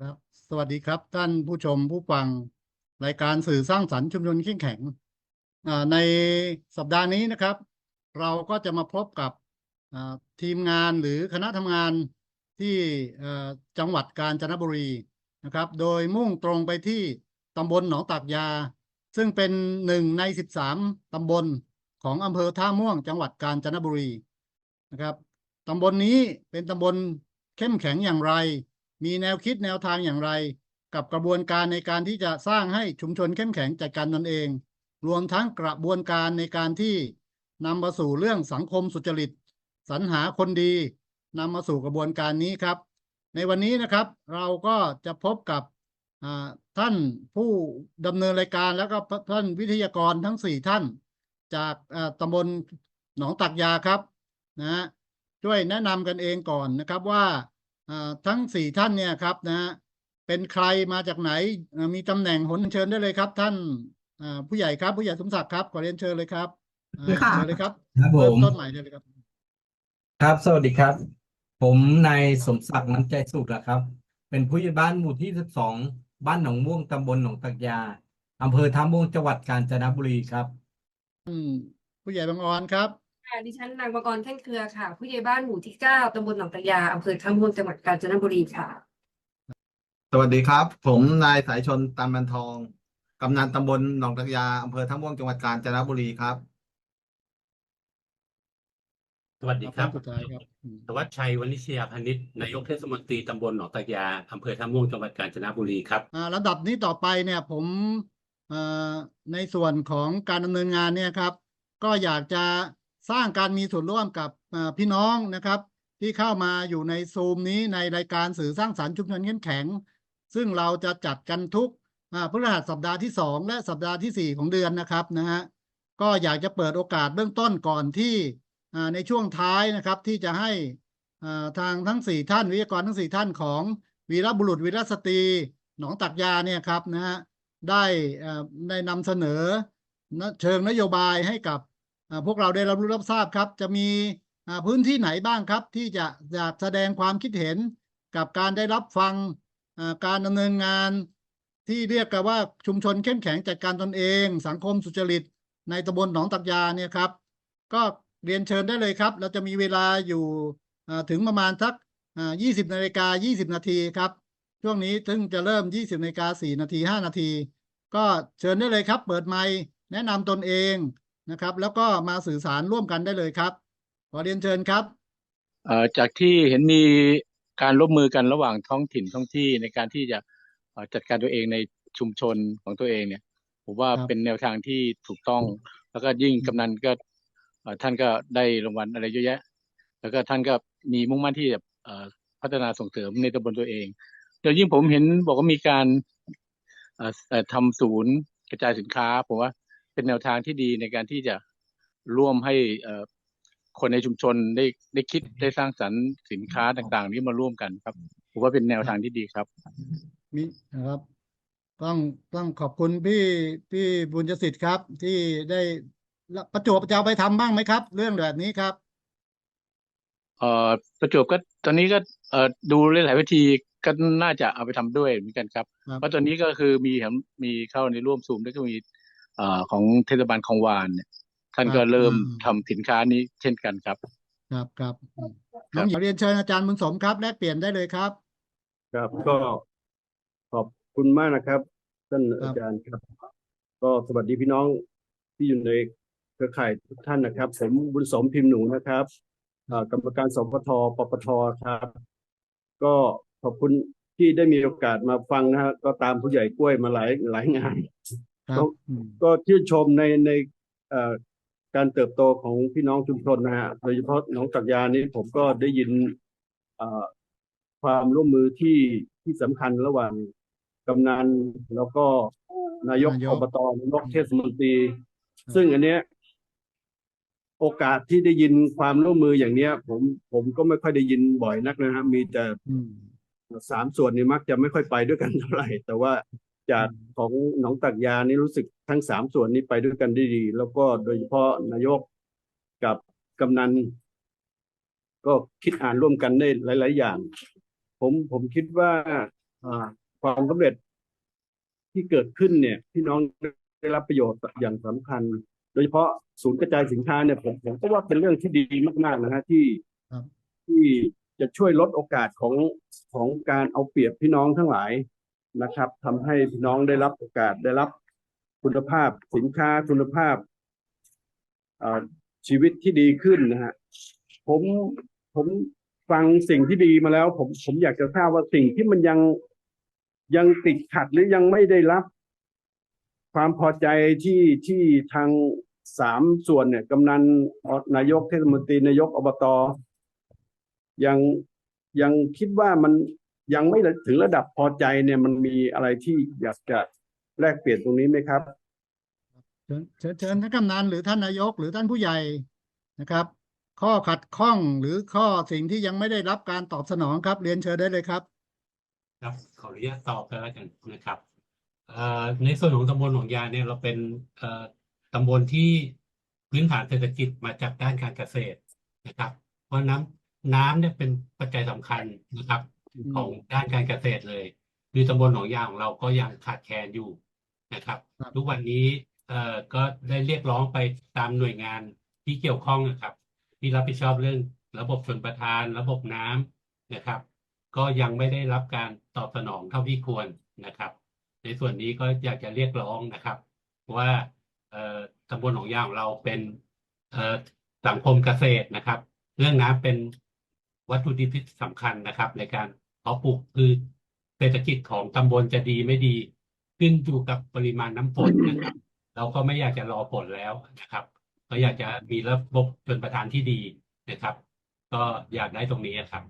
ครับสวัสดีครับท่านผู้ชมผู้ฟังรายการสื่อสร้างสรรค์ชุมชนเข้มแข็งในสัปดาห์นี้นะครับ เราก็จะมาพบกับทีมงานหรือคณะทำงานที่จังหวัดกาญจนบุรีนะครับ โดยมุ่งตรงไปที่ตำบลหนองตากยา ซึ่งเป็นหนึ่งในสิบสามตำบลของอำเภอท่าม่วงจังหวัดกาญจนบุรีนะครับตำบลนี้เป็นตำบลเข้มแข็งอย่างไร มีแนวคิดแนวทางอย่างไร กับกระบวนการในการที่จะสร้างให้ชุมชนเข้มแข็งจัดการตนเอง รวมทั้งกระบวนการในการที่นำมาสู่เรื่องสังคมสุจริต สรรหาคนดีนำมาสู่กระบวนการนี้ครับ ในวันนี้นะครับ เราก็จะพบกับท่านผู้ดำเนินรายการแล้วก็ท่านวิทยากรทั้งสี่ท่าน จากตำบลหนองตักยาครับนะฮะช่วยแนะนำกันเองก่อนนะครับว่า ทั้งสี่ท่านเนี่ยครับนะฮะเป็นใครมาจากไหนอ่ามีตำแหน่งหนเชิญได้เลยครับ ท่านอ่าผู้ใหญ่ครับ ผู้ใหญ่สมศักดิ์ครับขอเรียนเชิญเลยครับอ่าค่ะเชิญเลยครับครับผเริ่มมต้นใหม่ได้เลยครับ ครับ สวัสดีครับ ผมนายสมศักดิ์น้ำใจสุขนะครับ เป็นผู้ใหญ่บ้านหมู่ที่สิบสองบ้านหนองม่วงตำบลหนองตักยาอำเภอท่าม่วงจังหวัดกาญจนบุรีครับ อืมผู้ใหญ่บางออนครับ ค่ะดิฉันนางบังกรแท่งเครือค่ะ ผู้ใหญ่บ้านหมู่ที่เก้าตำบลหนองตะยาอำเภอท่าม่วงจังหวัดกาญจนบุรีค่ะ สวัสดีครับ ผมนายสายชนตามบันทองกำนันตำบลหนองตะยาอำเภอท่าม่วงจังหวัดกาญจนบุรีครับ สวัสดีครับท่านสุดท้ายครับอืมธวัชชัยวณิชยาพานิชนายกเทศมนตรีตำบลหนองตะยาอำเภอท่าม่วงจังหวัดกาญจนบุรีครับอ่าลำดับนี้ต่อไปเนี่ยผมเอ่อในส่วนของการดำเนินงานเนี่ยครับ ก็อยากจะ สร้างการมีส่วนร่วมกับพี่น้องนะครับ ที่เข้ามาอยู่ในซูมนี้ในรายการสื่อสร้างสรรค์ชุมชนเข้มแข็ง ซึ่งเราจะจัดกันทุกพฤหัสสัปดาห์ที่สองและสัปดาห์ที่สี่ของเดือนนะครับนะฮะก็อยากจะเปิดโอกาสเบื้องต้นก่อนที่ในช่วงท้ายนะครับที่จะให้ทางทั้งสี่ท่านวิทยากรทั้งสี่ท่านของวีรบุรุษวีรสตรี หนองตักยาเนี่ยครับนะฮะได้ได้นำเสนอเชิงนโยบายให้กับ พวกเราได้รับรู้รับทราบครับ จะมีพื้นที่ไหนบ้างครับ ที่จะอยากแสดงความคิดเห็นกับการได้รับฟังการดำเนินงาน ที่เรียกกันว่าชุมชนเข้มแข็งจัดการตนเอง สังคมสุจริต ในตำบลหนองตักยาเนี่ยครับ ก็เรียนเชิญได้เลยครับ เราจะมีเวลาอยู่ถึงประมาณสัก20นาฬิกา20 นาทีครับ ช่วงนี้ถึงจะเริ่ม 20นาฬิกา4นาที 5 นาที ก็เชิญได้เลยครับ เปิดไมค์แนะนำตนเอง นะครับ แล้วก็มาสื่อสารร่วมกันได้เลยครับ ขอเรียนเชิญครับเอ่อจากที่เห็นมีการร่วมมือกันระหว่างท้องถิ่นท้องที่ในการที่จะเอ่อจัดการตัวเองในชุมชนของตัวเองเนี่ยผมว่าครับเป็นแนวทางที่ถูกต้อง แล้วก็ยิ่งกำนันก็เอ่อท่านก็ได้รางวัลอะไรเยอะแยะ แล้วก็ท่านก็มีมุ่งมั่นที่จะเอ่อพัฒนาส่งเสริมในตำบลตัวเองเดี๋ยวยิ่งผมเห็นบอกว่ามีการเอ่อเอ่อทำศูนย์กระจายสินค้าผมว่า เป็นแนวทางที่ดีในการที่จะร่วมให้เอ่อคนในชุมชนได้ได้คิดได้สร้างสรรค์สินค้าต่างๆ นี้มาร่วมกันครับผมว่าเป็นแนวทางที่ดีครับมีนะครับ ต้องต้องขอบคุณพี่พี่บุญยสิทธิ์ครับ ที่ได้แล้วประจวบจะเอาไปทำบ้างไหมครับ เรื่องแบบนี้ครับเอ่อประจวบก็ตอนนี้ก็เอ่อดูหลายๆวิธีก็น่าจะเอาไปทำด้วยเหมือนกันครับครับเพราะตอนนี้ก็คือมีเห็นมีเข้าในร่วมซูมแล้วก็มีเอ่อของเทศบาลคลองวานเนี่ยท่านก็เริ่มทำสินค้านี้เช่นกันครับ ครับครับอืมครัน้อบงหญิงเรียนเชิญอาจารย์บุญสมครับแลกเปลี่ยนได้เลยครับ ครับก็ขอบคุณมากนะครับท่านครับอาจารย์ครับ ก็สวัสดีพี่น้องที่อยู่ในเครือข่ายทุกท่านนะครับ ผมบุญสมพิมพ์หนูนะครับอ่ากรรมการสปทปปทครับ ก็ขอบคุณที่ได้มีโอกาสมาฟังนะฮะก็ตามผู้ใหญ่กล้วยมาหลายหลายงานครับอืม ก็ชื่นชมในในเอ่อการเติบโตของพี่น้องชุมชนนะฮะโดยเฉพาะหน้องตักยานี้ผมก็ได้ยินเอ่อความร่วมมือที่ที่สำคัญระหว่างกำนันแล้วก็นายกนายอกบตนายกเทศมนตรีครับซึ่งอันเนี้ยโอกาสที่ได้ยินความร่วมมืออย่างเนี้ย ผมผมก็ไม่ค่อยได้ยินบ่อยนักนะครับมีแต่อืมสามส่วนนี้มักจะไม่ค่อยไปด้วยกันเท่าไหร่ แต่ว่า จากของหนองตักยานี่รู้สึกทั้งสามส่วนนี้ไปด้วยกันได้ดี แล้วก็โดยเฉพาะนายกกับกำนัน ก็คิดอ่านร่วมกันได้หลาย ๆ อย่าง ผมผมคิดว่าอ่าความสำเร็จที่เกิดขึ้นเนี่ยพี่น้องได้รับประโยชน์อย่างสำคัญ โดยเฉพาะศูนย์กระจายสินค้าเนี่ยผมผมก็ว่าเป็นเรื่องที่ดีมาก ๆ นะฮะที่ครับที่จะช่วยลดโอกาสของของการเอาเปรียบพี่น้องทั้งหลาย นะครับทำให้พี่น้องได้รับโอกาสได้รับคุณภาพสินค้าคุณภาพชีวิตที่ดีขึ้นนะฮะผมผมฟังสิ่งที่ดีมาแล้ว ผมผมอยากจะทราบว่าสิ่งที่มันยังยังติดขัดหรือยังไม่ได้รับ ความพอใจที่ที่ทางสามส่วนเนี่ยกำนันนายกเทศมนตรีนายกอบตยังยังคิดว่ามัน ยังไม่ถึงระดับพอใจเนี่ยมันมีอะไรที่อยากจะแลกเปลี่ยนตรงนี้ไหมครับ เชิญเชิญเชิญท่านกำนันหรือท่านนายกหรือท่านผู้ใหญ่นะครับ ข้อขัดข้องหรือข้อสิ่งที่ยังไม่ได้รับการตอบสนองครับ เรียนเชิญได้เลยครับ ครับขออนุญาตตอบกันแล้วกันนะครับเอ่อในส่วนของตำบลหนองยาเนี่ยเราเป็นเอ่อตำบลที่พื้นฐานเศรษฐกิจมาจากด้านการเกษตรนะครับ เพราะน้ำน้ำเนี่ยเป็นปัจจัยสำคัญนะครับ ของด้านการเกษตรเลยคือตำบลหนองยาของเราก็ยังขาดแคลนอยู่นะครับครับ ทุกวันนี้เอ่อก็ได้เรียกร้องไปตามหน่วยงานที่เกี่ยวข้องนะครับ ที่รับผิดชอบเรื่องระบบชลประทาน ระบบน้ำนะครับ ก็ยังไม่ได้รับการตอบสนองเท่าที่ควรนะครับ ในส่วนนี้ก็อยากจะเรียกร้องนะครับ ว่าเอ่อตำบลหนองยาของเราเป็นเอ่อสังคมเกษตรนะครับ เรื่องน้ำเป็นวัตถุดิบที่สำคัญนะครับ ในการ เพาะปลูกพืชเศรษฐกิจของตำบลจะดีไม่ดีขึ้นอยู่กับปริมาณน้ำฝนนะครับ เราก็ไม่อยากจะรอฝนแล้วนะครับก็อยากจะมีระบบชลประทานที่ดีนะครับ ก็อยากได้ตรงนี้ครับ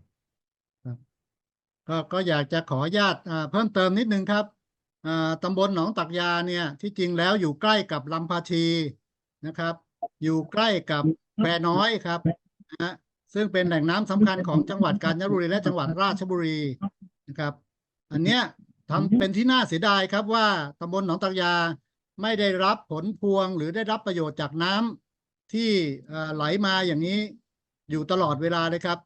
ก็ก็อยากจะขออนุญาตอ่าเพิ่มเติมนิดนึงครับอ่าตำบลหนองตักยาเนี่ย ที่จริงแล้วอยู่ใกล้กับลำพาชีนะครับ อยู่ใกล้กับแควน้อยครับนะฮะ ซึ่งเป็นแหล่งน้ำสำคัญของจังหวัดกาญจนบุรีและจังหวัดราชบุรีนะครับ อันเนี้ยทำเป็นที่น่าเสียดายครับว่าตำบลหนองตักยาไม่ได้รับผลพวงหรือได้รับประโยชน์จากน้ำที่เอ่อไหลมาอย่างนี้อยู่ตลอดเวลาเลยครับ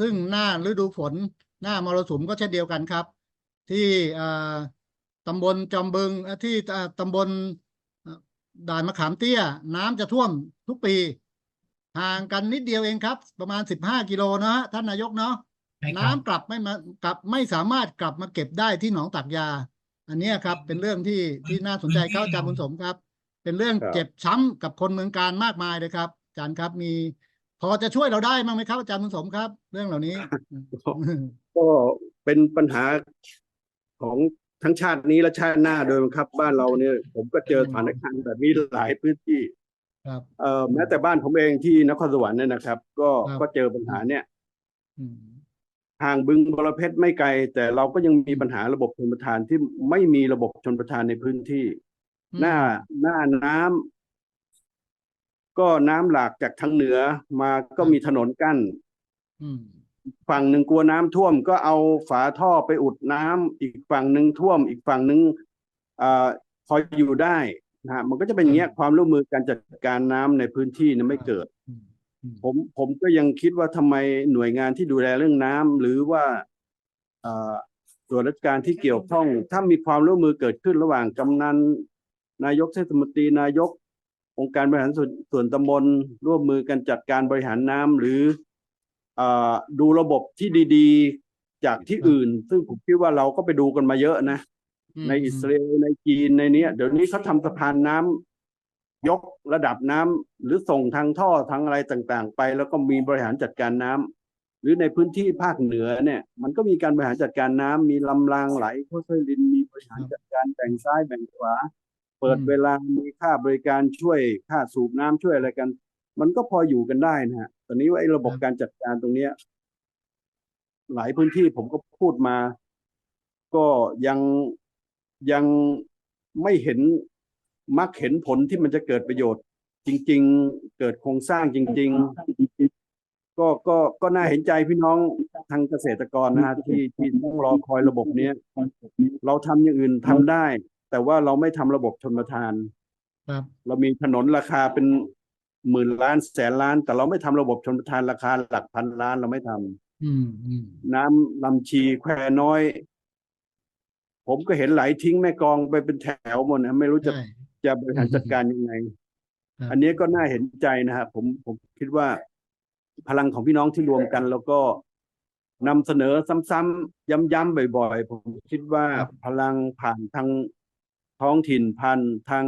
ซึ่งหน้าฤดูฝนหน้ามรสุมก็เช่นเดียวกันครับ ที่เอ่อตำบลจอมบึงเอ่อที่เอ่อตำบลเอ่อด่านมะขามเตี้ย น้ำจะท่วมทุกปี ห่างกันนิดเดียวเองครับ ประมาณสิบห้ากิโลนะฮะท่านนายกเนาะใช่ครับน้ำกลับไม่มากลับไม่สามารถกลับมาเก็บได้ที่หนองตักยา อันเนี้ยครับ เป็นเรื่องที่ที่น่าสนใจครับอาจารย์บุญสมครับ เป็นเรื่องครับเจ็บช้ำกับคนเมืองการมากมายเลยครับอาจารย์ครับมี พอจะช่วยเราได้มั้งไหมครับ อาจารย์บุญสมครับ เรื่องเหล่านี้ ก็เป็นปัญหาของทั้งชาตินี้และชาติหน้าโดยบังคับ บ้านเราเนี่ย ผมก็เจอสถานการณ์แบบนี้หลายพื้นที่ ครับเอ่อแม้แต่บ้านผมเองที่นครสวรรค์เนี่ยนะครับ ก็ครับ ก็เจอปัญหาเนี่ย อืมห่างบึงบรเพชรไม่ไกล แต่เราก็ยังมีปัญหาระบบชนประทานที่ไม่มีระบบชนประทานในพื้นที่ หน้าหน้าน้ำก็น้ำหลากจากทางเหนือมาก็มีถนนกั้น อืมฝั่งหนึ่งกลัวน้ำท่วมก็เอาฝาท่อไปอุดน้ำอีกฝั่งหนึ่งท่วม อีกฝั่งหนึ่งอ่าพออยู่ได้ นะฮะมันก็จะเป็นอย่างเงี้ยความร่วมมือการจัดการน้ำในพื้นที่เนี่ยไม่เกิดอืมอืมผมผมก็ยังคิดว่าทำไมหน่วยงานที่ดูแลเรื่องน้ำหรือว่าเอ่อส่วนราชการที่เกี่ยวข้อง ถ้ามีความร่วมมือเกิดขึ้นระหว่างกำนันนายกเทศมนตรีนายก องค์การบริหารส่วนส่วนตำบลร่วมมือกันจัดการบริหารน้ำหรือเอ่อดูระบบที่ดี ๆ จากที่อื่น ซึ่งผมคิดว่าเราก็ไปดูกันมาเยอะนะอืม ในอิสราเอลในจีนในเนี้ย เดี๋ยวนี้เขาทำสะพานน้ำยกระดับน้ำหรือส่งทางท่อทางอะไรต่างๆ ไป แล้วก็มีบริหารจัดการน้ำหรือในพื้นที่ภาคเหนือเนี่ย มันก็มีการบริหารจัดการน้ำมีลำรางไหลค่อยๆลินมีบริหารจัดการแบ่งซ้ายแบ่งขวา เปิดเวลามีค่าบริการช่วยค่าสูบน้ำช่วยอะไรกัน มันก็พออยู่กันได้นะฮะตอนนี้ว่าไอ้ระบบการจัดการตรงเนี้ยหลายพื้นที่ผมก็พูดมา ก็ยัง ยังไม่เห็นมักเห็นผลที่มันจะเกิดประโยชน์ จริง ๆ เกิดโครงสร้างจริง ๆ ก็ก็ก็น่าเห็นใจพี่น้องทางเกษตรกรนะฮะที่ที่ต้องรอคอยระบบเนี้ยเราทำอย่างอื่นทำได้ แต่ว่าเราไม่ทำระบบชนประทานครับ เรามีถนนราคาเป็นหมื่นล้านแสนล้าน แต่เราไม่ทำระบบชนประทานราคาหลักพันล้านเราไม่ทำอืมอืมน้ำลำชีแควน้อย ผมก็เห็นไหลทิ้งแม่กลองไปเป็นแถวหมดนะไม่รู้จะใช่จะบริหารจัดการยังไงครับอันนี้ก็น่าเห็นใจนะครับผมผมคิดว่าพลังของพี่น้องที่รวมกัน แล้วก็นำเสนอซ้ำๆย้ำๆบ่อย ๆ ผมคิดว่าพลังผ่านทางท้องถิ่นผ่านทาง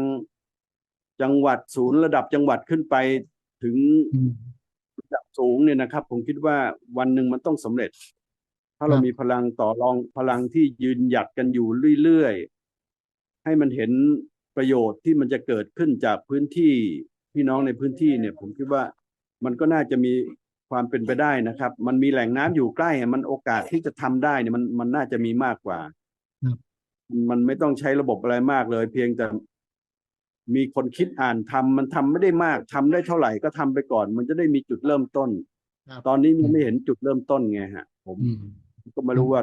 จังหวัดศูนย์ระดับจังหวัดขึ้นไปถึงอืมระดับสูงเนี่ยนะครับ ผมคิดว่าวันหนึ่งมันต้องสำเร็จ ถ้าเราครับมีพลังต่อรองพลังที่ยืนหยัดกันอยู่เรื่อยๆ ให้มันเห็นประโยชน์ที่มันจะเกิดขึ้นจากพื้นที่พี่น้องในพื้นที่เนี่ย ผมคิดว่ามันก็น่าจะมีความเป็นไปได้นะครับ มันมีแหล่งน้ำอยู่ใกล้อะมันโอกาสที่จะทำได้เนี่ยมันมันน่าจะมีมากกว่าครับมันไม่ต้องใช้ระบบอะไรมากเลย เพียงแต่มีคนคิดอ่านทำมันทำไม่ได้มากทำได้เท่าไหร่ก็ทำไปก่อน มันจะได้มีจุดเริ่มต้นครับตอนนี้มันไม่เห็นจุดเริ่มต้นไงฮะ ผมอืม ก็ไม่รู้ว่า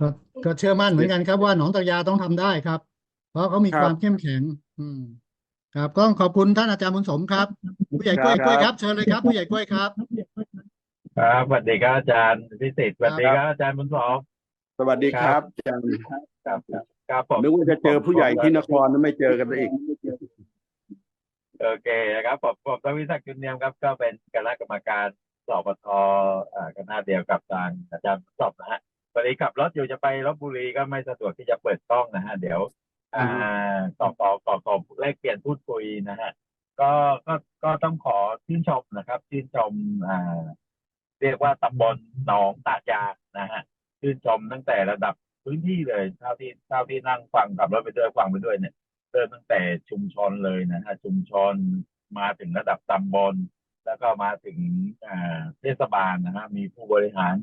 ก็ก็เชื่อมั่นเหมือนกันครับว่าหนองตากยาต้องทำได้ครับ เพราะเขามีครับความเข้มแข็ง อืม ครับก็ขอบคุณท่านอาจารย์บุญสมครับ ผู้ใหญ่กล้วยครับกล้วยครับเชิญเลยครับ ผู้ใหญ่กล้วยครับ ครับสวัสดีครับอาจารย์พิสิทธิ์สวัสดีครับครับอาจารย์บุญสองสวัสดีครับอาจารย์ครับครับครับผมนึกว่าจะเจอผู้ใหญ่ที่นครไม่เจอกันอีก โอเคนะครับผมผมทวิศักดิ์จุนเนียมครับ ก็เป็นคณะกรรมการ สปทอ่าคณะเดียวกับทางอาจารย์สอบนะฮะวันนี้ขับรถอยู่จะไปลบบุรีก็ไม่สะดวกที่จะเปิดกล้องนะฮะเดี๋ยว อ่าต่อต่อต่อต่อแลกเปลี่ยนพูดคุยนะฮะก็ก็ก็ต้องขอชื่นชมนะครับชื่นชมอ่าเรียกว่าตำบลหนองตาดยานะฮะชื่นชมตั้งแต่ระดับพื้นที่เลยเท่าที่เท่าที่นั่งฟังขับรถไปด้วยฟังไปด้วยเนี่ยเริ่มตั้งแต่ชุมชนเลยนะฮะชุมชนมาถึงระดับตำบล แล้วก็มาถึงเทศบาลนะฮะมีผู้บริหาร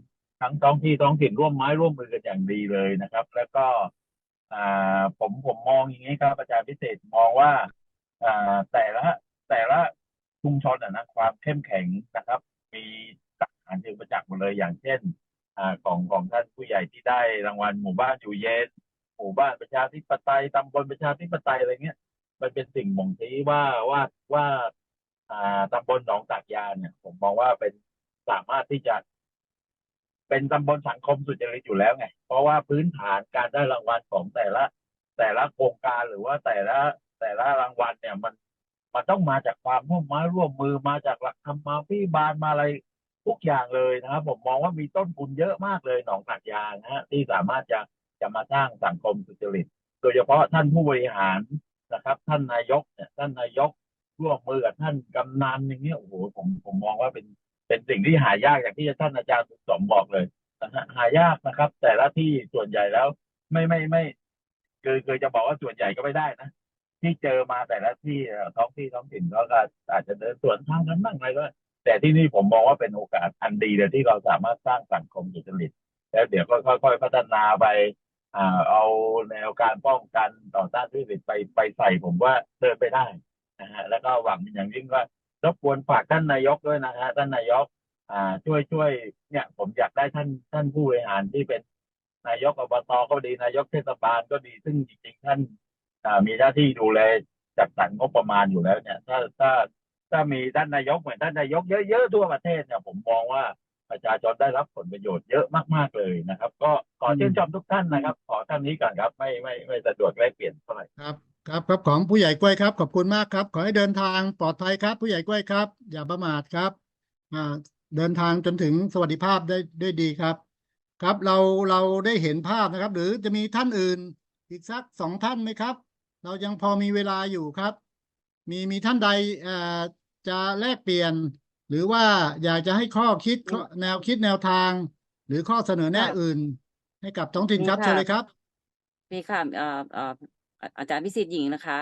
ทั้งท้องที่ท้องถิ่นร่วมไม้ร่วมมือกันอย่างดีเลยนะครับ แล้วก็ผมผมมองอย่างนี้ครับอาจารย์พิเศษมองว่าแต่ละแต่ละชุมชนนะความเข้มแข็งนะครับ มีหลักฐานเชิงประจักษ์หมดเลยอย่างเช่นอของของท่านผู้ใหญ่ที่ได้รางวัลหมู่บ้านอยู่เย็นหมู่บ้านประชาธิปไตยตำบลประชาธิปไตยอะไรเงี้ยมันเป็นสิ่งบ่งชี้ว่าว่าว่า ตำบลหนองตากยาเนี่ย ผมมองว่าเป็นสามารถที่จะ เป็นตำบลสังคมสุจริตอยู่แล้วไง เพราะว่าพื้นฐานการได้รางวัลของแต่ละ แต่ละโครงการหรือว่าแต่ละแต่ละรางวัลเนี่ยมันมันต้องมาจากความร่วมไม้ร่วมมือมาจากหลักธรรมาภิบาลมาอะไรทุกอย่างเลยนะครับ ผมมองว่ามีต้นทุนเยอะมากเลยหนองตากยานะฮะที่สามารถจะจะมาสร้างสังคมสุจริต โดยเฉพาะท่านผู้บริหารนะครับ ท่านนายกเนี่ยท่านนายก ร่วมมือกับท่านกำนันอย่างเงี้ยโอ้โหผมผมมองว่าเป็นเป็นสิ่งที่หายากอย่างที่ท่านอาจารย์สุขสมบอกเลยนะฮะหายากนะครับ แต่ละที่ส่วนใหญ่แล้วไม่ไม่ไม่คือคือจะบอกว่าส่วนใหญ่ก็ไม่ได้นะที่เจอมาแต่ละที่ท้องที่ท้องถิ่นก็อาจจะเดินสวนทางกันบ้างอะไรก็แต่ที่นี่ผมมองว่าเป็นโอกาสอันดีเลยที่เราสามารถสร้างสังคมสุจริตแล้วเดี๋ยวก็ค่อย ๆ พัฒนาไปอ่าเอาแนวการป้องกันต่อต้านทุจริตไปไปใส่ผมว่าเดินไปได้ นะฮะแล้วก็หวังอย่างยิ่งว่ารบกวนฝากท่านนายกด้วยนะฮะท่านนายกอ่าช่วยช่วยเนี่ย ผมอยากได้ท่านท่านผู้บริหารที่เป็นนายกอบตก็ดีนายกเทศบาลก็ดีซึ่งจริงๆท่านมีหน้าที่ดูแลจัดสรรงบประมาณอยู่แล้วเนี่ย ถ้าถ้าถ้ามีท่านนายกเหมือนท่านนายกเยอะๆทั่วประเทศเนี่ย ผมมองว่าประชาชนได้รับผลประโยชน์เยอะมากๆเลยนะครับ ก็ขอชื่นชมทุกท่านนะครับ ขอท่านนี้ก่อนครับ ไม่ไม่ไม่สะดวกแลกเปลี่ยนเท่าไหร่ครับ ครับครับของผู้ใหญ่กล้วยครับ ขอบคุณมากครับ ขอให้เดินทางปลอดภัยครับ ผู้ใหญ่กล้วยครับ อย่าประมาทครับอ่าเดินทางจนถึงสวัสดิภาพได้ได้ดีครับ ครับเราเราได้เห็นภาพนะครับ หรือจะมีท่านอื่นอีกสักสองท่านไหมครับ เรายังพอมีเวลาอยู่ครับ มีมีท่านใดเอ่อจะแลกเปลี่ยน หรือว่าอยากจะให้ข้อคิดข้อแนวคิดแนวทาง หรือข้อเสนอแนะค่ะอื่น ให้กับท้องถิ่นครับมีเชิญค่ะเลยครับ มีค่ะเอ่อเอ่อ อาอาจารย์พิสิทธิ์หญิงนะคะ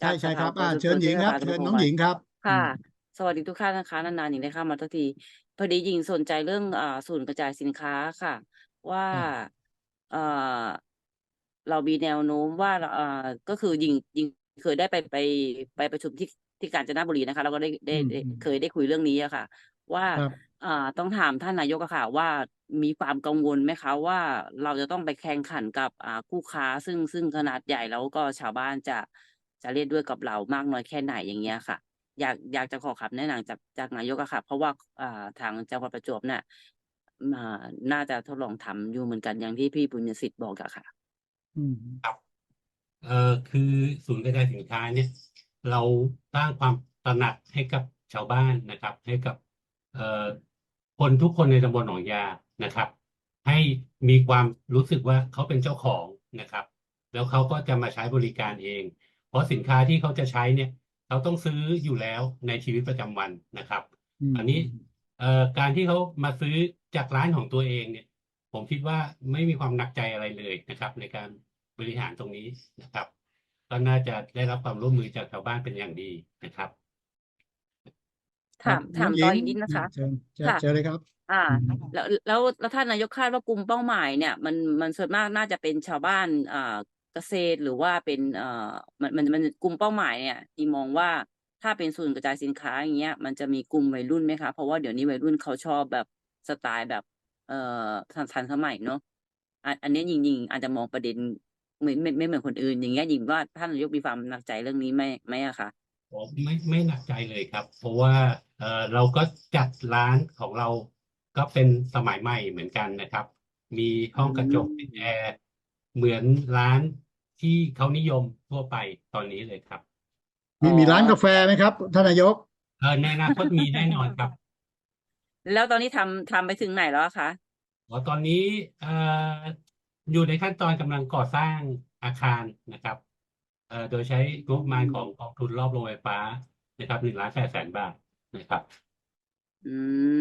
ใช่จากใช่สคถารับบันอ่าส่งเชิญหญิงครับเสริเชิมญสน้องหญิงครับ ค่ะอืมสวัสดีทุกท่านนะคะนานๆหญิงได้เข้ามาทุกที พอดีหญิงสนใจเรื่องอ่าศูนย์กระจายสินค้าค่ะ ว่าครับเอ่อเรามีแนวโน้มว่าเอ่อก็คือหญิงหญิงเคยได้ไปไปไปประชุมที่ที่กาญจนบุรีนะคะแล้วก็ได้ได้อืมได้อืมเคยได้คุยเรื่องนี้อะค่ะ ว่าครับ อ่าต้องถามท่านนายกอะค่ะ ว่ามีความกังวลไหมคะ ว่าเราจะต้องไปแข่งขันกับอ่าคู่ค้าซึ่งซึ่งขนาดใหญ่แล้วก็ชาวบ้านจะจะเล่นด้วยกับเรามากน้อยแค่ไหนอย่างเงี้ยค่ะ อยากอยากจะขอคำแนะนำจากจากนายกอะค่ะ เพราะว่าอ่าทางจังหวัดประจวบเนี่ยอ่าน่าจะทดลองทำอยู่เหมือนกันอย่างที่พี่บุญยสิทธิ์บอกอะค่ะ อืม เอ่อคือศูนย์กระจายสินค้าเนี่ย เราสร้างความตระหนักให้กับชาวบ้านนะครับ ให้กับเอ่อ คนทุกคนในตำบลหนองยานะครับ ให้มีความรู้สึกว่าเขาเป็นเจ้าของนะครับ แล้วเขาก็จะมาใช้บริการเอง เพราะสินค้าที่เขาจะใช้เนี่ยเขาต้องซื้ออยู่แล้วในชีวิตประจำวันนะครับมอันนี้เอ่อการที่เขามาซื้อจากร้านของตัวเองเนี่ย ผมคิดว่าไม่มีความหนักใจอะไรเลยนะครับ ในการบริหารตรงนี้นะครับ ก็น่าจะได้รับความร่วมมือจากชาวบ้านเป็นอย่างดีนะครับ ถามครับถามน้ต่อองหญิอีงกนิดนะคะ เชิญเชิญค่ะ เชิญเลยครับ อ่าอืมแล้วแล้วแล้วท่านนายกคาดว่ากลุ่มเป้าหมายเนี่ยมันมันส่วนมากน่าจะเป็นชาวบ้านอ่าเกษตรหรือว่าเป็นเอ่อมันมันมันกลุ่มเป้าหมายเนี่ยที่มองว่าถ้าเป็นศูนย์กระจายสินค้าอย่างเงี้ยมันจะมีกลุ่มวัยรุ่นไหมคะเพราะว่าเดี๋ยวนี้วัยรุ่นเขาชอบแบบสไตล์แบบ เอ่อทันทันสมัยเนาะอันอันเนี้ยยิงยิงอาจจะมองประเด็นไม่ไม่ไม่เหมือนคนอื่น อย่างเงี้ยยิงว่าท่านนายกมีความหนักใจเรื่องนี้ไหมไหมอะคะ ผมไม่ไม่หนักใจเลยครับ เพราะว่า เออเราก็จัดร้านของเราก็เป็นสมัยใหม่เหมือนกันนะครับ มีห้องกระจกติดแอร์เหมือนร้านที่เขานิยมทั่วไปตอนนี้เลยครับมีมีร้านกาแฟไหมครับท่านนายกเออในอนาคตมีแน่นอนครับแล้วตอนนี้ทำทำไปถึงไหนแล้วอะคะ อ๋อตอนนี้เอ่ออยู่ในขั้นตอนกำลังก่อสร้างอาคารนะครับเอ่อโดยใช้งบประมาณของกองทุนรอบโรงไฟฟ้านะครับหนึ่งล้านแปดแสนบาท นะครับอื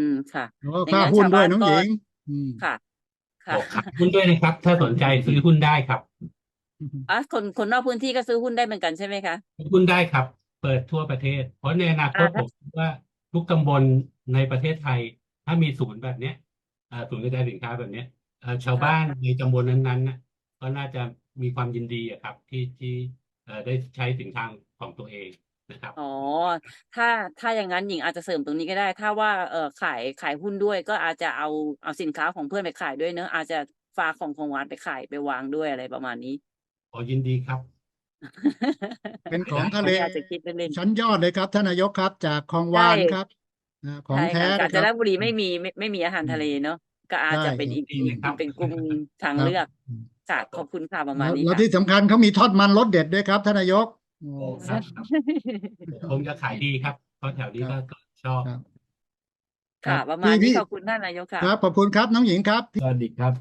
มค่ะ แล้วก็ไม่ค่างั้นหุ้นชาวด้วยบ้านน้องก็หญิง อืม ค่ะ ค่ะขอขายหุ้นด้วยนะครับ ถ้าสนใจซื้อหุ้นได้ครับอะคนคนนอกพื้นที่ก็ซื้อหุ้นได้เหมือนกันใช่ไหมคะ ซื้อหุ้นได้ครับ เปิดทั่วประเทศ เพราะในอนาคตอ่า ผมคิดว่าทุกตำบลในประเทศไทย ถ้ามีศูนย์แบบเนี้ยเอ่อศูนย์กระจายสินค้าแบบเนี้ยเอ่อชาวบ้านในตำบลนั้นๆน่ะก็น่าจะมีความยินดีอะครับ ที่ที่เอ่อได้ใช้สินค้าของตัวเอง นะครับอ๋อ ถ้าถ้าอย่างนั้นหญิงอาจจะเสริมตรงนี้ก็ได้ ถ้าว่าเออขายขายหุ้นด้วย ก็อาจจะเอาเอาสินค้าของเพื่อนไปขายด้วยเนอะอาจจะฝากของของหวานไปขายไปวางด้วยอะไรประมาณนี้ ขอยินดีครับ เป็นของทะเลอันนี้อาจจะคิดเล่นชั้นยอดเลยครับท่านนายกครับ จากคลองวานใช่ครับอ่าๆของใช่แท้ค่ะกาญนะจคนรับบุรีไม่มีไม่ไม่มีอาหารทะเลเนอะก็อาจจะใช่เป็นอีกดีเลยครับเป็นกลุ่มทางครับเลือกอืมค่ะขอบคุณค่ะประมาณแล้วนี้แล้วค่ะที่สำคัญเขามีทอดมันรสเด็ดด้วยครับท่านนายก โอ้โอ้ครับครับ คงจะขายดีครับ เพราะแถวนี้ก็ก็ชอบ ครับ ค่ะครับประมาณพี่นี้พี่ ขอบคุณท่านนายกค่ะ ครับ ขอบคุณครับ น้องหญิงครับ สวัสดีครับ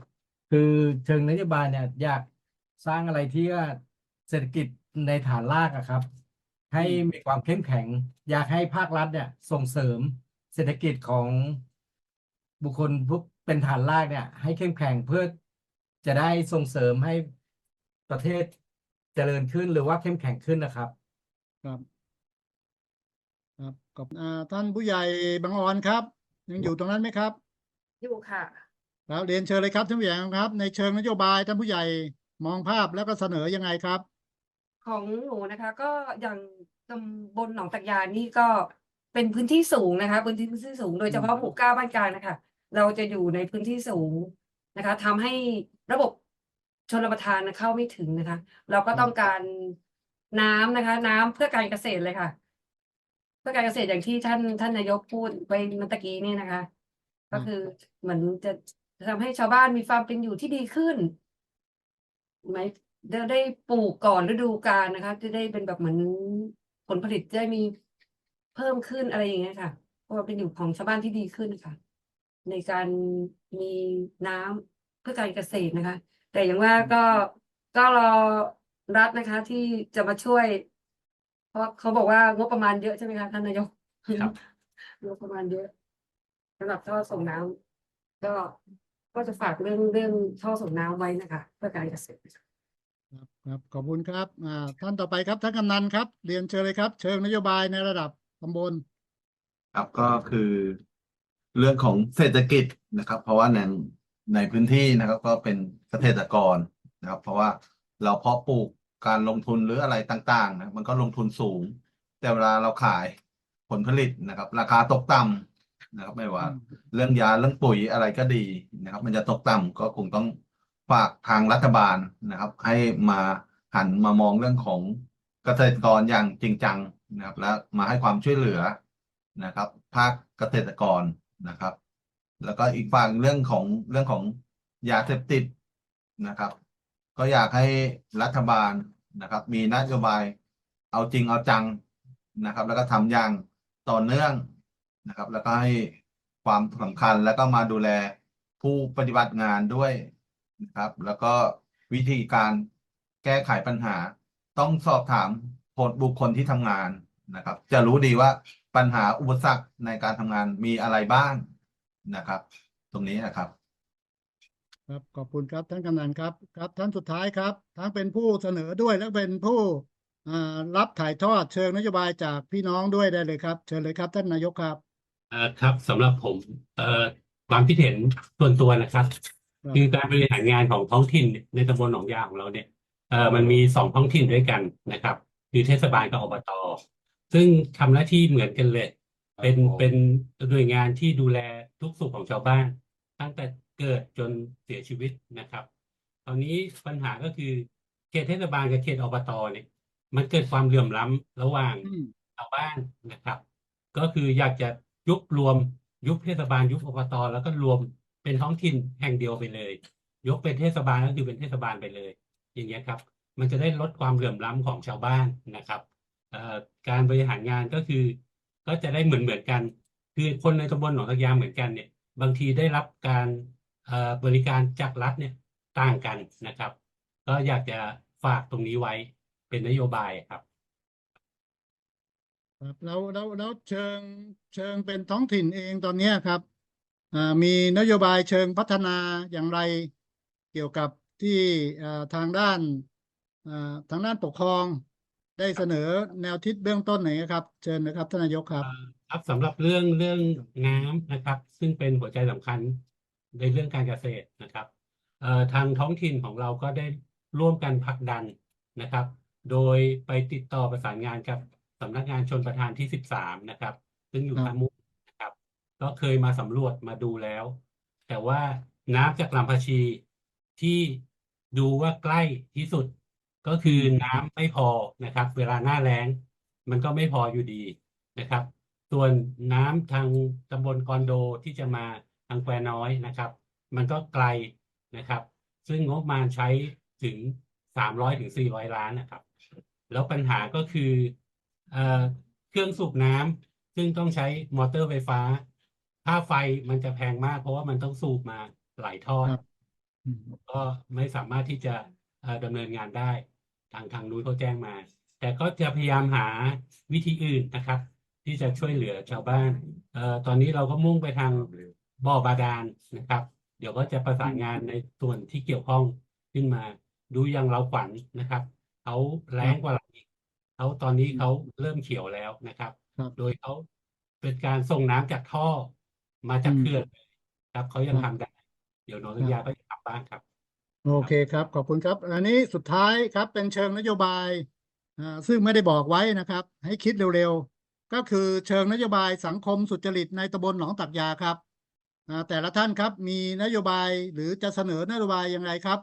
คือเชิงนโยบายเนี่ยอยากสร้างอะไรที่ว่าเศรษฐกิจในฐานรากอะครับ ให้มีความเข้มแข็ง อยากให้ภาครัฐเนี่ยส่งเสริมเศรษฐกิจของบุคคลผู้เป็นฐานรากเนี่ย ให้เข้มแข็งเพื่อจะได้ส่งเสริมให้ประเทศ เจริญขึ้นหรือว่าเข้มแข็งขึ้นนะครับ ครับครับขอบอ่าท่านผู้ใหญ่บางออนครับ ยังอยู่ตรงนั้นไหมครับ อยู่ค่ะ ครับเรียนเชิญเลยครับท่านผู้ใหญ่ครับ ในเชิงนโยบายท่านผู้ใหญ่มองภาพแล้วก็เสนอยังไงครับ ของหนูนะคะ ก็อย่างตำบลหนองตักยานี่ก็เป็นพื้นที่สูงนะคะ พื้นที่พื้นที่สูงโดยเฉพาะหมู่เก้าบ้านกลางนะคะ เราจะอยู่ในพื้นที่สูงนะคะทำให้ระบบ ชลประทานเข้าไม่ถึงนะคะ เราก็ต้องการน้ำนะคะ น้ำเพื่อการเกษตรเลยค่ะ เพื่อการเกษตรอย่างที่ท่านท่านนายกพูดไปเมื่อตะกี้นี่นะคะ ก็คือเหมือนจะทำให้ชาวบ้านมีความเป็นอยู่ที่ดีขึ้นไหมได้ได้ปลูกก่อนฤดูกาลนะคะ จะได้เป็นแบบเหมือนผลผลิตจะได้มีเพิ่มขึ้นอะไรอย่างเงี้ยค่ะเพราะว่าเป็นอยู่ของชาวบ้านที่ดีขึ้นค่ะ ในการมีน้ำเพื่อการเกษตรนะคะ แต่อย่างว่าก็ก็รอรัฐนะคะ ที่จะมาช่วย เพราะเขาบอกว่างบประมาณเยอะใช่ไหมคะท่านนายกครับ งบประมาณเยอะสำหรับท่อส่งน้ำก็ก็จะฝากเรื่องเรื่องท่อส่งน้ำไว้นะคะเพื่อการเกษตรครับครับขอบคุณครับอ่าท่านต่อไปครับท่านกำนันครับ เรียนเชิญเลยครับ เชิงนโยบายในระดับตำบล ครับก็คือเรื่องของเศรษฐกิจนะครับ เพราะว่าใน ในพื้นที่นะครับก็เป็นเกษตรกรนะครับ เพราะว่าเราเพาะปลูกการลงทุนหรืออะไรต่างๆนะมันก็ลงทุนสูง แต่เวลาเราขายผลผลิตนะครับ ราคาตกต่ำนะครับ ไม่ว่า เรื่องยาเรื่องปุ๋ยอะไรก็ดีนะครับ มันจะตกต่ำก็คงต้องฝากทางรัฐบาลนะครับ ให้มาหันมามองเรื่องของเกษตรกรอย่างจริงจังนะครับ และมาให้ความช่วยเหลือนะครับ ภาคเกษตรกรนะครับ แล้วก็อีกฝั่งเรื่องของเรื่องของยาเสพติดนะครับ ก็อยากให้รัฐบาลนะครับ มีนโยบายเอาจริงเอาจังนะครับ แล้วก็ทำอย่างต่อเนื่องนะครับ แล้วก็ให้ความสำคัญแล้วก็มาดูแลผู้ปฏิบัติงานด้วยนะครับ แล้วก็วิธีการแก้ไขปัญหา ต้องสอบถามคนบุคคลที่ทำงานนะครับ จะรู้ดีว่าปัญหาอุปสรรคในการทำงานมีอะไรบ้าง นะครับ ตรงนี้นะครับ ครับขอบคุณครับท่านกำนันครับ ครับท่านสุดท้ายครับ ทั้งเป็นผู้เสนอด้วยและเป็นผู้อ่ารับถ่ายทอดเชิงนโยบายจากพี่น้องด้วยได้เลยครับ เชิญเลยครับท่านนายกครับเอ่อครับสำหรับผมเอ่อความคิดเห็นส่วนตัวนะครับครับ คือการบริหารงานของท้องถิ่นในตำบลหนองยาของเราเนี่ยเอ่อมันมีสองท้องถิ่นด้วยกันนะครับคือเทศบาลกับอบตซึ่งทำหน้าที่เหมือนกันเลย เป็นเป็นหน่วยงานที่ดูแล ทุกสุขของชาวบ้าน ตั้งแต่เกิดจนเสียชีวิตนะครับ ตอนนี้ปัญหาก็คือเขตเทศบาลกับเขตอบตเนี่ย มันเกิดความเหลื่อมล้ำระหว่างอืมชาวบ้านนะครับ ก็คืออยากจะยุบรวมยุบเทศบาลยุบอบตแล้วก็รวมเป็นท้องถิ่นแห่งเดียวไปเลย ยกเป็นเทศบาลก็คือเป็นเทศบาลไปเลย อย่างเงี้ยครับ มันจะได้ลดความเหลื่อมล้ำของชาวบ้านนะครับเอ่อการบริหารงานก็คือ ก็จะได้เหมือนเหมือนกัน คือคนในตำบลหนองตะยางเหมือนกันเนี่ย บางทีได้รับการเอ่อบริการจากรัฐเนี่ยต่างกันนะครับ ก็อยากจะฝากตรงนี้ไว้เป็นนโยบายครับครับแล้วแล้วแล้วเชิงเชิงเป็นท้องถิ่นเองตอนเนี้ยครับอ่ามีนโยบายเชิงพัฒนาอย่างไรเกี่ยวกับที่อ่าทางด้านอ่าทางด้านปกครองได้เสนอแนวคิดเบื้องต้นไหนครับ เชิญนะครับท่านนายกครับเอ่อ ครับสำหรับเรื่องเรื่องน้ำนะครับ ซึ่งเป็นหัวใจสำคัญในเรื่องการเกษตรนะครับทางท้องถิ่นของเราก็ได้ร่วมกันผลักดันนะครับ โดยไปติดต่อประสานงานกับสำนักงานชนประทานที่ 13 นะครับ ซึ่งอยู่ทางมุกนะครับ ก็เคยมาสำรวจมาดูแล้ว แต่ว่าน้ำจากลำพะชีที่ดูว่าใกล้ที่สุดก็คือน้ำไม่พอนะครับ เวลาหน้าแล้ง มันก็ไม่พออยู่ดีนะครับ ส่วนน้ำทางตำบลกอนโดที่จะมาทางแควน้อยนะครับ มันก็ไกลนะครับ ซึ่งงบประมาณใช้ถึงสามร้อยถึงสี่ร้อยล้านนะครับ แล้วปัญหาก็คือเอ่อเครื่องสูบน้ำซึ่งต้องใช้มอเตอร์ไฟฟ้าค่าไฟมันจะแพงมาก เพราะว่ามันต้องสูบมาหลายทอดครับอืมก็ไม่สามารถที่จะเอ่อดำเนินงานได้ ทางทางนู้นเขาแจ้งมา แต่ก็จะพยายามหาวิธีอื่นนะครับ ที่จะช่วยเหลือชาวบ้านเอ่อตอนนี้เราก็มุ่งไปทางบ่อบาดาลนะครับ เดี๋ยวก็จะประสานงานในส่วนที่เกี่ยวข้องขึ้นมา ดูอย่างเราขวัญนะครับเขาแรงกว่าเราอีกเขาตอนนี้เขาเริ่มเขียวแล้วนะครับ ครับโดยเขาเป็นการส่งน้ำจากท่อมาจากอืมเขื่อนครับเขายังครับทำได้ เดี๋ยวน้องสัญญาก็จะทำบ้างครับ โอเคครับ ขอบคุณครับ อันนี้สุดท้ายครับเป็นเชิงนโยบายอ่าซึ่งไม่ได้บอกไว้นะครับ ให้คิดเร็วๆ ก็คือเชิงนโยบายสังคมสุจริตในตำบลหนองตักยาครับแต่ละท่านครับมีนโยบายหรือจะเสนอนโยบายยังไงครับ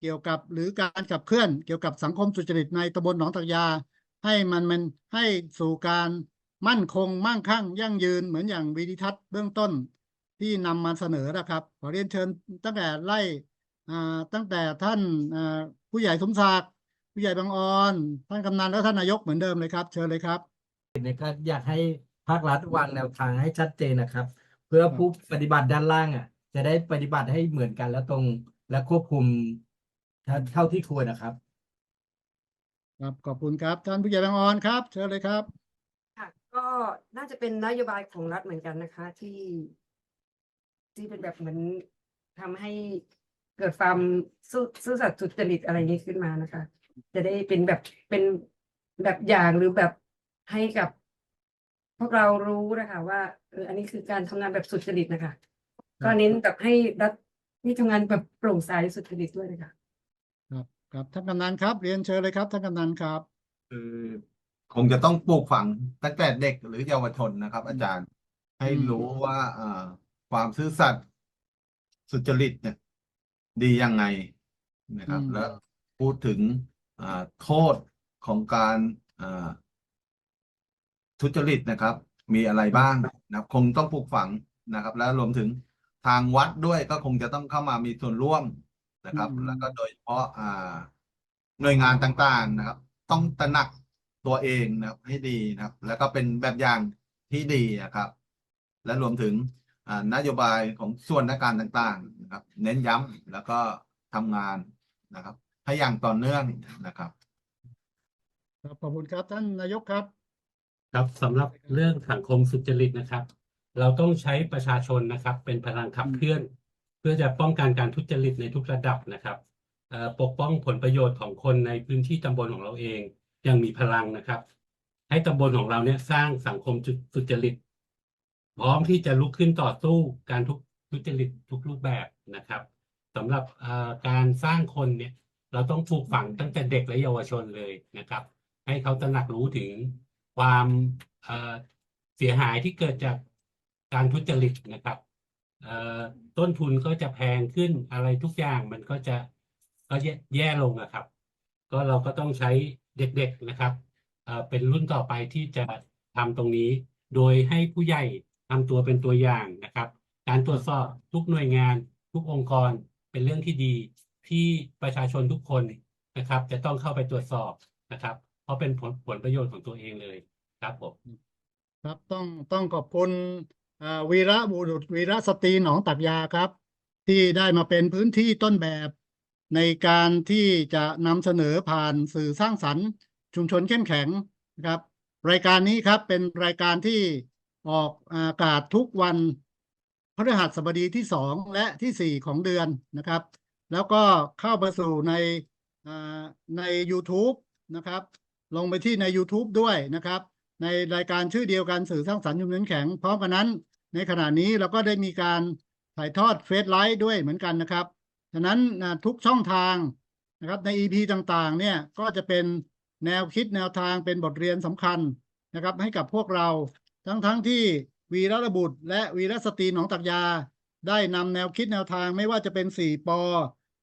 เกี่ยวกับหรือการขับเคลื่อน เกี่ยวกับสังคมสุจริตในตำบลหนองตักยา ให้มันมันให้สู่การมั่นคงมั่งคั่ง ยั่งยืนเหมือนอย่างวิดิทัศน์เบื้องต้นที่นำมาเสนอนะครับ ขอเรียนเชิญตั้งแต่ไล่ตั้งแต่ท่านผู้ใหญ่สมศักดิ์ผู้ใหญ่บางออนท่านกำนันและท่านนายกเหมือนเดิมเลยครับ เชิญเลยครับ เนี่ยก็อยากให้ภาครัฐวางแนวทางให้ชัดเจนนะครับ เพื่อผู้ปฏิบัติด้านล่างอะ จะได้ปฏิบัติให้เหมือนกันและตรงและควบคุมเท่าเท่าที่ควรนะครับ ครับขอบคุณครับ ท่านผู้ใหญ่บางออนครับ เชิญเลยครับค่ะก็น่าจะเป็นนโยบายของรัฐเหมือนกันนะคะ ที่ที่เป็นแบบเหมือนทำให้เกิดความซื่อซื่อสัตย์สุจริตอะไรนี้ขึ้นมานะคะ จะได้เป็นแบบเป็นแบบอย่างหรือแบบ ให้กับ พวกเรารู้นะคะว่าเอออันนี้คือการทำงานแบบสุจริตนะคะ ก็เน้นแบบให้รัฐที่ทำงานแบบโปร่งใสสุจริตด้วยนะคะ ครับครับท่านกำนันครับ เรียนเชิญเลยครับท่านกำนันครับ คือคงจะต้องปลูกฝังตั้งแต่เด็กหรือเยาวชนนะครับ อาจารย์ให้อืมรู้ว่าอ่าความซื่อสัตย์สุจริตเนี่ย ดียังไงนะครับ อืม แล้วพูดถึงอ่าโทษของการอ่า ทุจริตนะครับ มีอะไรบ้างนะครับคงต้องปลูกฝังนะครับ แล้วรวมถึงทางวัดด้วยก็คงจะต้องเข้ามามีส่วนร่วมนะครับอืมแล้วก็โดยเฉพาะอ่าหน่วยงานต่างๆนะครับ ต้องตระหนักตัวเองนะครับให้ดีนะครับ แล้วก็เป็นแบบอย่างที่ดีนะครับ และรวมถึงอ่านโยบายของส่วนราชการต่างๆนะครับ เน้นย้ำแล้วก็ทำงานนะครับ ให้อย่างต่อเนื่องนะครับ ครับขอบคุณครับท่านนายกครับ ครับสำหรับเรื่องสังคมสุจริตนะครับ เราต้องใช้ประชาชนนะครับ เป็นพลังขับเคลื่อน เพื่อจะป้องกันการทุจริตในทุกระดับนะครับปกป้องผลประโยชน์ของคนในพื้นที่ตำบลของเราเองยังมีพลังนะครับ ให้ตำบลของเราเนี่ยสร้างสังคมสุจริต พร้อมที่จะลุกขึ้นต่อสู้การทุกทุจริตทุกรูปแบบนะครับสำหรับเอ่อการสร้างคนเนี่ยเราต้องปลูกฝังตั้งแต่เด็กและเยาวชนเลยนะครับ ให้เขาตระหนักรู้ถึง ความเเสียหายที่เกิดจากการทุจริตนะครับต้นทุนก็จะแพงขึ้นอะไรทุกอย่างมันก็จะก็แย่แยลงนะครับ ก็เราก็ต้องใช้เด็กๆนะครับเเป็นรุ่นต่อไปที่จะทำตรงนี้ โดยให้ผู้ใหญ่ทำตัวเป็นตัวอย่างนะครับ การตรวจสอบทุกหน่วยงาน ทุกองค์กรเป็นเรื่องที่ดีที่ประชาชนทุกคนนะครับ จะต้องเข้าไปตรวจสอบนะครับ เพราะเป็นผลผลประโยชน์ของตัวเองเลยครับผมครับต้องต้องขอบคุณวีระบุรุษวีระสตรีหนองตักยาครับ ที่ได้มาเป็นพื้นที่ต้นแบบ ในการที่จะนำเสนอผ่านสื่อสร้างสรรค์ ชุมชนเข้มแข็งนะครับ รายการนี้ครับเป็นรายการที่ออกอากาศทุกวันพฤหัสบดีที่สองและที่สี่ของเดือนนะครับ แล้วก็เข้าไปสู่ในใน YouTube นะครับ ลงไปที่ใน YouTube ด้วยนะครับ ในรายการชื่อเดียวกันสื่อสร้างสรรค์ชุมชนแข็งพร้อมกันนั้น ในขณะนี้เราก็ได้มีการถ่ายทอดเฟซไลฟ์ด้วยเหมือนกันนะครับฉะนั้นนะทุกช่องทางนะครับใน EP ต่างๆ เนี่ยก็จะเป็นแนวคิดแนวทางเป็นบทเรียนสำคัญนะครับ ให้กับพวกเราทั้งๆทที่วีรบุตร และวีรสตรีหนองตักยา ได้นำแนวคิดแนวทางไม่ว่าจะเป็นสี่ปอ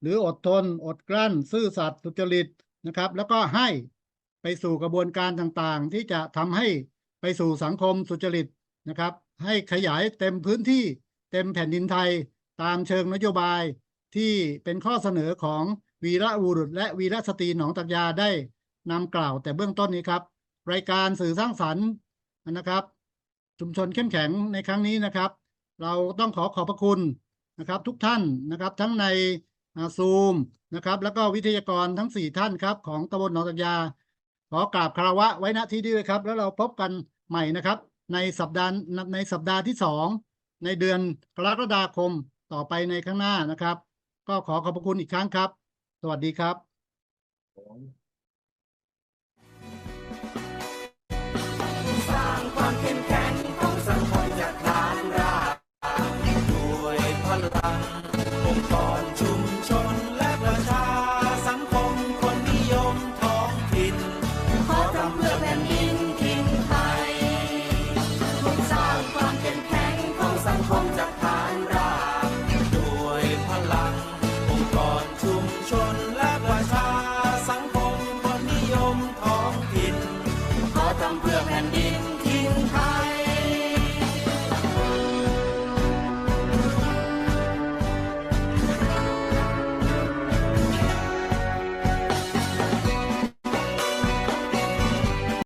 หรืออดทน อดกลั้น ซื่อสัตย์สุจริตนะครับ แล้วก็ให้ ไปสู่กระบวนการต่างๆ ที่จะทำให้ไปสู่สังคมสุจริตนะครับ ให้ขยายเต็มพื้นที่เต็มแผ่นดินไทยตามเชิงนโยบายที่เป็นข้อเสนอของวีระบุรุษ และวีระสตรีหนองตักยาได้นำกล่าวแต่เบื้องต้นนี้ครับ รายการสื่อสร้างสรรค์นะครับ ชุมชนเข้มแข็งในครั้งนี้นะครับ เราต้องขอขอบพระคุณนะครับ ทุกท่านนะครับ ทั้งในซูมนะครับ แล้วก็วิทยากรทั้งสี่ท่านครับ ของตำบลหนองตักยา ขอกราบคารวะไว้ณที่นี้ด้วยครับ แล้วเราพบกันใหม่นะครับ ในสัปดาห์ในสัปดาห์ที่สองในเดือนกรกฎาคมต่อไปในข้างหน้านะครับ ก็ขอขอบพระคุณอีกครั้งครับ สวัสดีครับ สร้างความเข้มแข็งของสังคมจากฐานรากด้วยพลัง